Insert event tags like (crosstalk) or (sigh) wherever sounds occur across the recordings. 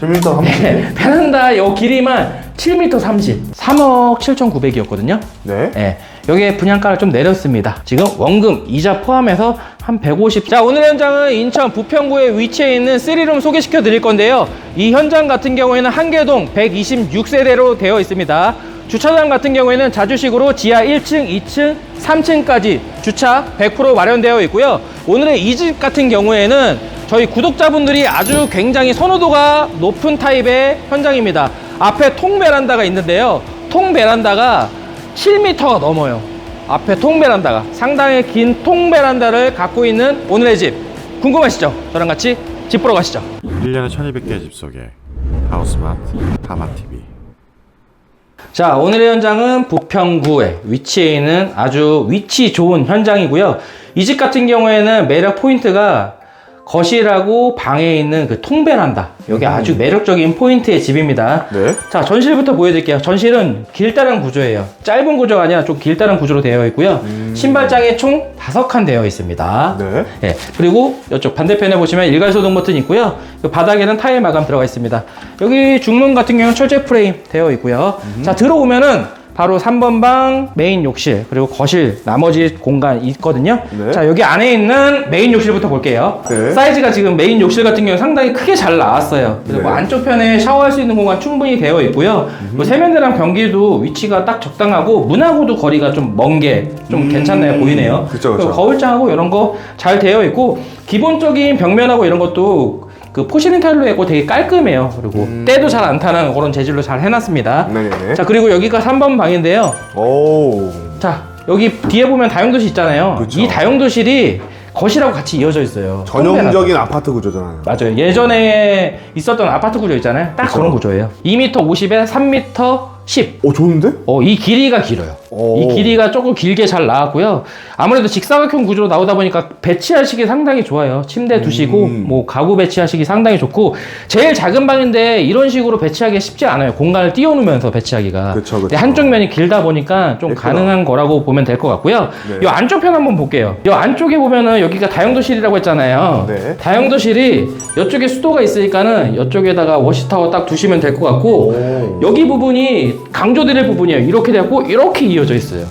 7m 30. 네, 베란다 요 길이만 7m 30, 3억 7,900이었거든요. 네. 예, 여기에 분양가를 좀 내렸습니다. 지금 원금, 이자 포함해서 한 150. 자, 오늘 현장은 인천 부평구에 위치해 있는 3룸 소개시켜 드릴 건데요. 이 현장 같은 경우에는 한계동 126세대로 되어 있습니다. 주차장 같은 경우에는 자주식으로 지하 1층, 2층, 3층까지 주차 100% 마련되어 있고요. 오늘의 이 집 같은 경우에는 저희 구독자분들이 아주 굉장히 선호도가 높은 타입의 현장입니다. 앞에 통 베란다가 있는데요. 통 베란다가 7m가 넘어요. 앞에 통 베란다가 상당히 긴 통 베란다를 갖고 있는 오늘의 집 궁금하시죠? 저랑 같이 집 보러 가시죠. 1년에 1200개의 집 속에 하우스마트 하마TV 자, 오늘의 현장은 부평구에 위치해 있는 아주 위치 좋은 현장이고요. 이 집 같은 경우에는 매력 포인트가 거실하고 방에 있는 그 통베란다. 여기 아주 매력적인 포인트의 집입니다. 네. 자, 전실부터 보여드릴게요. 전실은 길다란 구조예요. 짧은 구조가 아니라 좀 길다란 구조로 되어 있고요. 신발장이 총 다섯 칸 되어 있습니다. 네. 예, 그리고 이쪽 반대편에 보시면 일괄소등 버튼 있고요. 그 바닥에는 타일 마감 들어가 있습니다. 여기 중문 같은 경우는 철제 프레임 되어 있고요. 자, 들어오면은 바로 3번 방 메인 욕실 그리고 거실 나머지 공간 있거든요. 네. 자, 여기 안에 있는 메인 욕실부터 볼게요. 네. 사이즈가 지금 메인 욕실 같은 경우는 상당히 크게 잘 나왔어요. 그래서 뭐 네. 안쪽 편에 샤워할 수 있는 공간 충분히 되어 있고요. 뭐 세면대랑 변기도 위치가 딱 적당하고 문하고도 거리가 좀 먼 게좀 음. 괜찮네 보이네요. 그쵸, 그쵸. 거울장하고 이런 거 잘 되어 있고 기본적인 벽면하고 이런 것도 그 포시린 타일로 했고 되게 깔끔해요. 그리고 때도 잘 안 타는 그런 재질로 잘 해놨습니다. 음. 네네네. 자 그리고 여기가 3번 방인데요. 오. 자 여기 뒤에 보면 다용도실 있잖아요. 그쵸. 이 다용도실이 거실하고 같이 이어져 있어요. 전형적인 아파트 구조잖아요. 맞아요. 예전에 있었던 아파트 구조 있잖아요. 딱 그쵸. 그런 구조예요. 2m 50에 3m 10. 오, 좋은데? 어, 이 길이가 길어요. 오. 이 길이가 조금 길게 잘 나왔고요. 아무래도 직사각형 구조로 나오다 보니까 배치하시기 상당히 좋아요. 침대 두시고, 음. 뭐, 가구 배치하시기 상당히 좋고, 제일 작은 방인데 이런 식으로 배치하기 쉽지 않아요. 공간을 띄워놓으면서 배치하기가. 그쵸, 그쵸. 근데 한쪽 면이 길다 보니까 좀 예쁘다. 가능한 거라고 보면 될 것 같고요. 네. 이 안쪽 편 한번 볼게요. 이 안쪽에 보면은 여기가 다용도실이라고 했잖아요. 네. 다용도실이 이쪽에 수도가 있으니까는 이쪽에다가 워시타워 딱 두시면 될 것 같고, 오. 여기 부분이 강조드릴 부분이에요. 이렇게 되고 이렇게 이어져 있어요.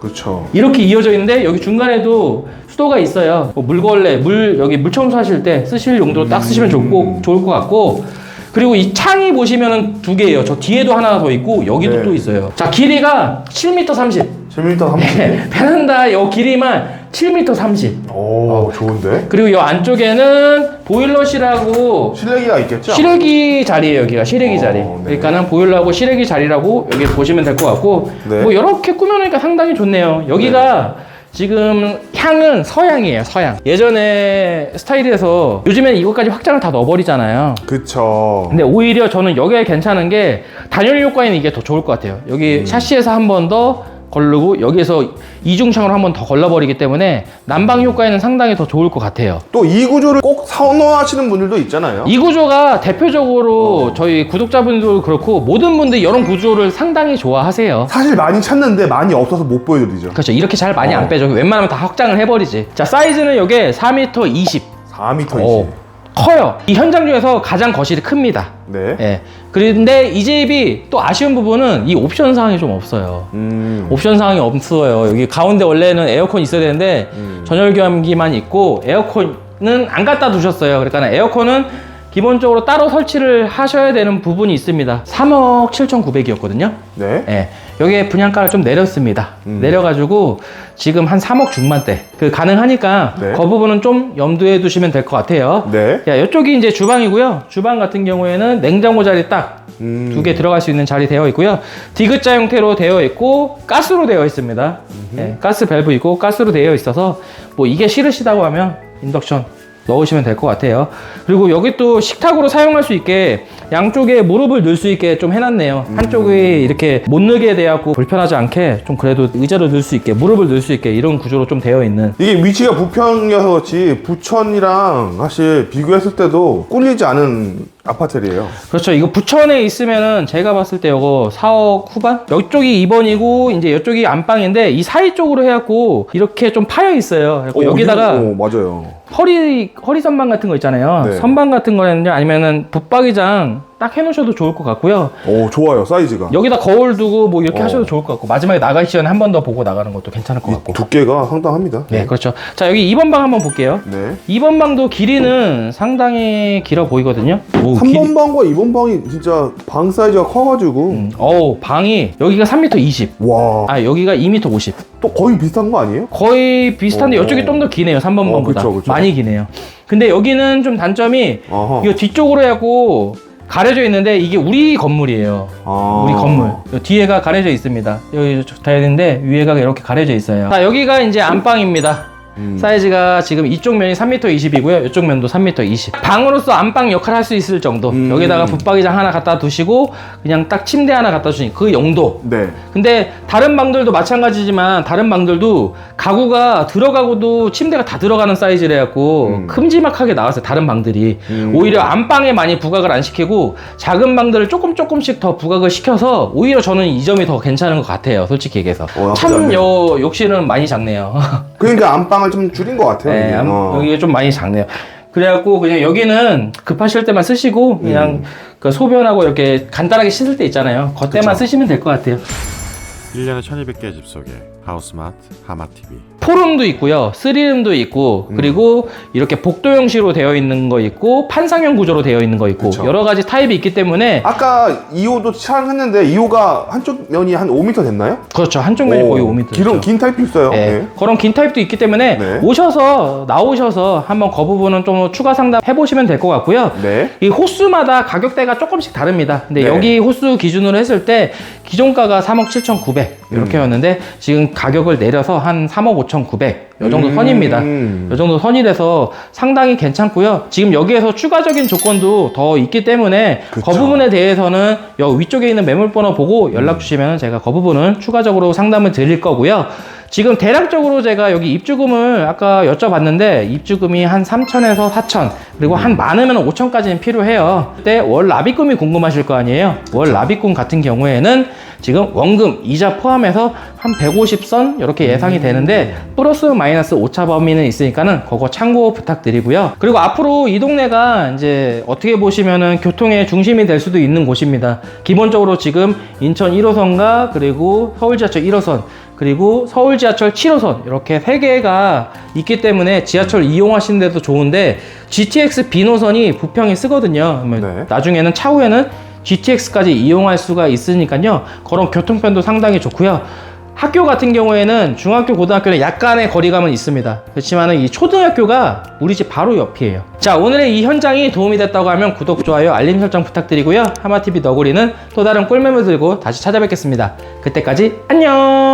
그쵸. 이렇게 이어져 있는데 여기 중간에도 수도가 있어요. 뭐 물걸레, 물 여기 물 청소하실 때 쓰실 용도로 딱 쓰시면 좋고 좋을 것 같고. 그리고 이 창이 보시면은 두 개예요. 저 뒤에도 하나 더 있고 여기도 네. 또 있어요. 자 길이가 7m 30. 7m 30. 네, 베란다 요 길이만 7m 30. 오, 좋은데? 그리고 요 안쪽에는 보일러실하고 실내기가 있겠죠? 실외기 자리예요 여기가 실외기 어, 자리 네. 그러니까는 보일러하고 실외기 자리라고 여기 보시면 될 것 같고 네. 뭐 이렇게 꾸며놓으니까 상당히 좋네요 여기가 지금 향은 서양이에요 서양 예전에 스타일에서 요즘에는 이것까지 확장을 다 넣어버리잖아요 그쵸. 근데 오히려 저는 여기가 괜찮은 게 단열 효과에는 이게 더 좋을 것 같아요 음. 여기 샤시에서 한 번 더 걸르고 여기에서 이중창으로 한번 더 걸러버리기 때문에 난방 효과에는 상당히 더 좋을 것 같아요 또 이 구조를 꼭 선호하시는 분들도 있잖아요. 이 구조가 대표적으로 어. 저희 구독자분들도 그렇고 모든 분들이 이런 구조를 상당히 좋아하세요. 사실 많이 찾는데 많이 없어서 못 보여드리죠. 그렇죠. 이렇게 잘 많이 어. 안 빼죠. 웬만하면 다 확장을 해버리지. 자, 사이즈는 이게 4m 20. 4m 20. 어, 커요. 이 현장 중에서 가장 거실이 큽니다. 네. 예. 그런데 이 집이 또 아쉬운 부분은 이 옵션 사항이 좀 없어요. 음. 옵션 사항이 없어요. 여기 가운데 원래는 에어컨 있어야 되는데 음. 전열 교환기만 있고 에어컨은 안 갖다 두셨어요. 그러니까 에어컨은 기본적으로 따로 설치를 하셔야 되는 부분이 있습니다. 3억 7,900이었거든요. 네. 예. 여기에 분양가를 좀 내렸습니다. 음. 내려가지고 지금 한 3억 중반대. 그 가능하니까 네. 그 부분은 좀 염두에 두시면 될 것 같아요. 네. 야, 이쪽이 이제 주방이고요. 주방 같은 경우에는 냉장고 자리 딱두 음. 개 들어갈 수 있는 자리 되어 있고요. 디귿자 형태로 되어 있고 가스로 되어 있습니다. 예, 가스 밸브 있고 가스로 되어 있어서 뭐 이게 싫으시다고 하면 인덕션 넣으시면 될 것 같아요. 그리고 여기 또 식탁으로 사용할 수 있게 양쪽에 무릎을 넣을 수 있게 좀 해놨네요. 한쪽에 이렇게 못 넣게 돼갖고 불편하지 않게 좀 그래도 의자를 넣을 수 있게 무릎을 넣을 수 있게 이런 구조로 좀 되어 있는 이게 위치가 부평이어서 그렇지 부천이랑 사실 비교했을 때도 꿀리지 않은 아파트예요. 그렇죠. 이거 부천에 있으면은 제가 봤을 때 이거 4억 후반? 이쪽이 2번이고 이제 이쪽이 안방인데 이 사이 쪽으로 해갖고 이렇게 좀 파여 있어요. 그래갖고 여기다가 오, 맞아요. 허리 허리 선반 같은 거 있잖아요. 네. 선반 같은 거는요 아니면은 붙박이장 딱 해놓으셔도 좋을 것 같고요. 오 좋아요 사이즈가. 여기다 거울 두고 뭐 이렇게 어. 하셔도 좋을 것 같고 마지막에 나가기 전에 한 번 더 보고 나가는 것도 괜찮을 것 같고. 두께가 상당합니다. 네, 그렇죠. 자 여기 2번 방 한번 볼게요. 네. 2번 방도 길이는 상당히 길어 보이거든요. 오, 길이- 3번 방과 2번 방이 진짜 방 사이즈가 커가지고 음, 어우 방이 여기가 3m 20. 와. 아 여기가 2m 50. 또 거의 비슷한 거 아니에요? 거의 비슷한데 어. 이쪽이 좀 더 기네요. 3번 어, 방보다 그쵸, 그쵸. 많이 기네요. 근데 여기는 좀 단점이 어허. 이거 뒤쪽으로 해갖고 가려져 있는데 이게 우리 건물이에요. 아. 우리 건물 요 뒤에가 가려져 있습니다. 여기 다있는데 위에가 이렇게 가려져 있어요. 자 여기가 이제 안방입니다. 음. 사이즈가 지금 이쪽 면이 3m 20이고요. 이쪽 면도 3m 20. 방으로서 안방 역할 할수 있을 정도. 음. 여기다가 붙박이장 하나 갖다 두시고 그냥 딱 침대 하나 갖다 주니 그 용도. 네. 근데 다른 방들도 마찬가지지만 다른 방들도 가구가 들어가고도 침대가 다 들어가는 사이즈래 갖고 음. 큼지막하게 나왔어요. 다른 방들이. 음. 오히려 안방에 많이 부각을 안 시키고 작은 방들을 조금 조금씩 더 부각을 시켜서 오히려 저는 이 점이 더 괜찮은 것 같아요. 솔직히 얘기해서. 어, 나쁘지 참 않네. 요 욕실은 많이 작네요. (laughs) 그러니까 안방을 좀 줄인 것 같아요. 네, 이게. 암- 어. 여기가 좀 많이 작네요. 그래갖고 그냥 여기는 급하실 때만 쓰시고 그냥 음. 그 소변하고 이렇게 간단하게 씻을 때 있잖아요. 그때만 그쵸. 쓰시면 될 것 같아요. 1년에 1200개의 집 속에 하우스마트 하마TV 포룸도 있고요, 쓰리룸도 있고, 음. 그리고 이렇게 복도 형식으로 되어 있는 거 있고, 판상형 구조로 되어 있는 거 있고, 그쵸. 여러 가지 타입이 있기 때문에 아까 2호도 촬영했는데 2호가 한쪽 면이 한 5m 됐나요? 그렇죠 한쪽 면이 오, 거의 5m. 길은 긴 타입도 있어요. 네. 네. 그런 긴 타입도 있기 때문에 네. 오셔서 나오셔서 한번 그 부분은 좀 추가 상담 해보시면 될 것 같고요. 네. 이 호수마다 가격대가 조금씩 다릅니다. 근데 네. 여기 호수 기준으로 했을 때 기존가가 3억 7,900 음. 이렇게였는데 지금 가격을 내려서 한 3억 5,900이 정도 음. 선입니다. 이 정도 선이라서 상당히 괜찮고요. 지금 여기에서 추가적인 조건도 더 있기 때문에 그 그쵸. 부분에 대해서는 여 위쪽에 있는 매물 번호 보고 연락 주시면 제가 그 부분은 추가적으로 상담을 드릴 거고요. 지금 대략적으로 제가 여기 입주금을 아까 여쭤봤는데 입주금이 한 3천에서 4천 그리고 한 많으면 5천까지는 필요해요. 그때 월 납입금이 궁금하실 거 아니에요. 월 납입금 같은 경우에는 지금 원금 이자 포함해서 한 150선 이렇게 예상이 되는데 플러스 마이너스 오차 범위는 있으니까는 그거 참고 부탁드리고요. 그리고 앞으로 이 동네가 이제 어떻게 보시면은 교통의 중심이 될 수도 있는 곳입니다. 기본적으로 지금 인천 1호선과 그리고 서울 지하철 1호선 그리고 서울 지하철 7호선 이렇게 세 개가 있기 때문에 지하철 이용하시는 데도 좋은데 GTX 비노선이 부평에 쓰거든요. 네. 나중에는 차후에는 GTX까지 이용할 수가 있으니까요. 그런 교통편도 상당히 좋고요. 학교 같은 경우에는 중학교, 고등학교는 약간의 거리감은 있습니다. 그렇지만 이 초등학교가 우리 집 바로 옆이에요. 자, 오늘의 이 현장이 도움이 됐다고 하면 구독, 좋아요, 알림 설정 부탁드리고요. 하마TV 너구리는 또 다른 꿀매물 들고 다시 찾아뵙겠습니다. 그때까지 안녕!